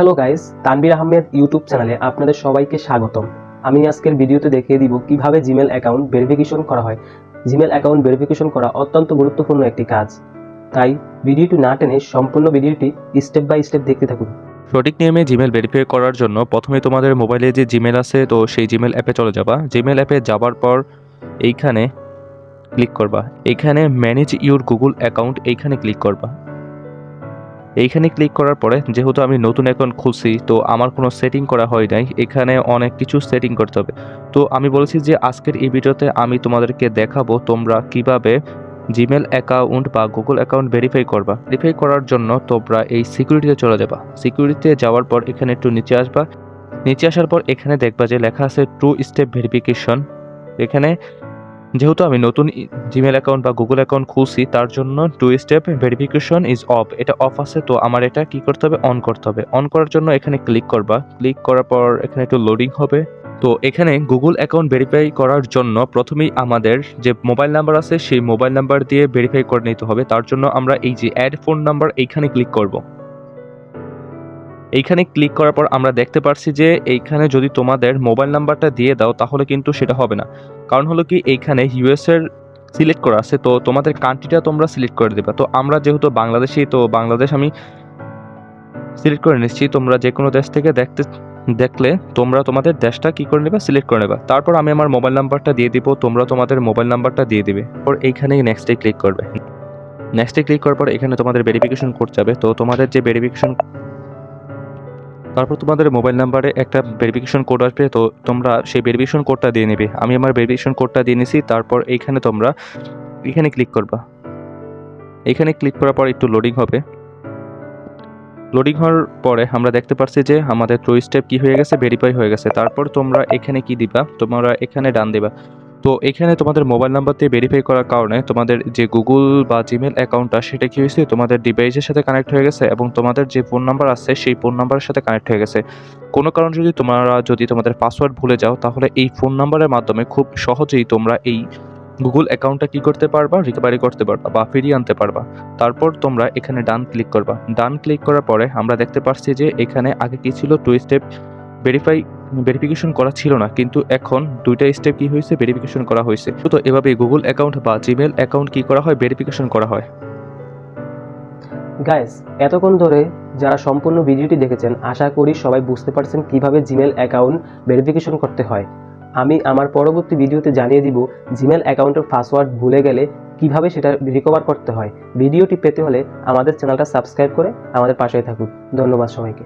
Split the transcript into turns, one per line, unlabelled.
Hello guys Tanvir Ahmed YouTube চ্যানেলে আপনাদের সবাইকে স্বাগতম। আমি আজকের ভিডিওতে দেখিয়ে দিব কীভাবে জিমেল অ্যাকাউন্ট ভেরিফিকেশন করা হয়। জিমেল অ্যাকাউন্ট ভেরিফিকেশন করা অত্যন্ত গুরুত্বপূর্ণ একটি কাজ। তাই ভিডিওটি না টেনে সম্পূর্ণ ভিডিওটি স্টেপ বাই স্টেপ দেখতে থাকুন।
সঠিক নিয়মে জিমেল ভেরিফাই করার জন্য প্রথমে তোমাদের মোবাইলে যে জিমেল আছে, তো সেই জিমেল অ্যাপে চলে যাবা। জিমেল অ্যাপে যাবার পর এইখানে ক্লিক করবা। এইখানে ম্যানেজ ইউর গুগল অ্যাকাউন্ট এইখানে ক্লিক করবা। এইখানে ক্লিক করার পরে, যেহেতু আমি নতুন অ্যাকাউন্ট খুলছি, তো আমার কোনো সেটিং করা হয় নাই। এখানে অনেক কিছু সেটিং করতে হবে। তো আমি বলেছি যে, আজকের এই ভিডিওতে আমি তোমাদেরকে দেখাবো তোমরা কীভাবে জিমেল অ্যাকাউন্ট বা গুগল অ্যাকাউন্ট ভেরিফাই করবা। ভেরিফাই করার জন্য তোমরা এই সিকিউরিটিতে চলে যাবা। সিকিউরিটিতে যাওয়ার পর এখানে একটু নিচে আসবা। নিচে আসার পর এখানে দেখবা যে লেখা আছে টু স্টেপ ভেরিফিকেশন এখানে যেহেতু আমি নতুন জিমেল অ্যাকাউন্ট বা গুগল অ্যাকাউন্ট খুলছি, তার জন্য two step verification is off এটা অফ আছে, তো আমার এটা কি করতে হবে? অন করতে হবে। অন করার জন্য এখানে ক্লিক করবা। ক্লিক করার পর এখানে একটু লোডিং হবে। তো এখানে গুগল অ্যাকাউন্ট ভেরিফাই করার জন্য প্রথমেই আমাদের যে মোবাইল নাম্বার আছে, সেই মোবাইল নাম্বার দিয়ে ভেরিফাই করে নিতে হবে। তার জন্য আমরা এই যে অ্যাড ফোন নাম্বার এইখানে ক্লিক করব। এইখানে ক্লিক করার পর আমরা দেখতে পারছি যে এইখানে যদি তোমাদের মোবাইল নাম্বারটা দিয়ে দাও, তাহলে কিন্তু সেটা হবে না। কারণ হলো কি, এইখানে ইউএস এর সিলেক্ট করা আছে, তো তোমাদের কান্ট্রিটা তোমরা সিলেক্ট করে দেবে। তো আমরা যেহেতু বাংলাদেশি, তো বাংলাদেশ আমি সিলেক্ট করে নিচ্ছি। তোমরা যে কোনো দেশ থেকে দেখতে, দেখলে তোমরা তোমাদের দেশটা কি করে নেবে? সিলেক্ট করে নেবে। তারপর আমি আমার মোবাইল নাম্বারটা দিয়ে দিব, তোমরা তোমাদের মোবাইল নাম্বারটা দিয়ে দিবে। পর এইখানে নেক্সটে ক্লিক করবে। নেক্সটে ক্লিক করার পর এখানে তোমাদের ভেরিফিকেশন কোড যাবে। তো তোমাদের যে ভেরিফিকেশন তারপর তোমাদের মোবাইল নাম্বারে একটা ভেরিফিকেশন কোড আসবে, তো তোমরা সেই ভেরিফিকেশন কোডটা দিয়ে নেবে। আমি আমার ভেরিফিকেশন কোডটা দিয়ে নিছি, তারপর এইখানে তোমরা এখানে ক্লিক করবা। এখানে ক্লিক করার পর একটু লোডিং হবে। লোডিং হওয়ার পরে আমরা দেখতে পাচ্ছি যে আমাদের ট্রু স্টেপ কি হয়ে গেছে ভেরিফাই হয়ে গেছে। তারপর তোমরা এখানে কি দিবা? তোমরা এখানে ডান দিবা। তো এখানে তোমাদের মোবাইল নাম্বার দিয়ে ভেরিফাই করার কারণে তোমাদের যে গুগল বা জিমেল অ্যাকাউন্টটা সেটা কি হয়েছে? তোমাদের ডিভাইসের সাথে কানেক্ট হয়ে গেছে এবং তোমাদের যে ফোন নাম্বার আছে, সেই ফোন নাম্বারের সাথে কানেক্ট হয়ে গেছে। কোনো কারণ যদি তোমরা, যদি তোমাদের পাসওয়ার্ড ভুলে যাও, তাহলে এই ফোন নাম্বারের মাধ্যমে খুব সহজেই তোমরা এই গুগল অ্যাকাউন্টটা কী করতে পারবা? রিকভারি করতে পারবা বা ফিরিয়ে আনতে পারবা। তারপর তোমরা এখানে ডান ক্লিক করবা। ডান ক্লিক করার পরে আমরা দেখতে পাচ্ছি যে এখানে আগে কি ছিল? টু স্টেপ ভেরিফাই ভেরিফিকেশন করা ছিল না, কিন্তু এখন দুইটা স্টেপ কি হয়েছে? ভেরিফিকেশন করা হয়েছে। তো এভাবে গুগল অ্যাকাউন্ট বা জিমেল অ্যাকাউন্ট কি করা হয়? ভেরিফিকেশন করা হয়।
গাইস এতক্ষণ ধরে যারা সম্পূর্ণ ভিডিওটি দেখেছেন, আশা করি সবাই বুঝতে পারছেন কীভাবে জিমেল অ্যাকাউন্ট ভেরিফিকেশন করতে হয়। আমি আমার পরবর্তী ভিডিওতে জানিয়ে দিব জিমেল অ্যাকাউন্টের পাসওয়ার্ড ভুলে গেলে কীভাবে সেটা রিকভার করতে হয়। ভিডিওটি পেতে হলে আমাদের চ্যানেলটা সাবস্ক্রাইব করে আমাদের পাশে থাকুন। ধন্যবাদ সবাইকে।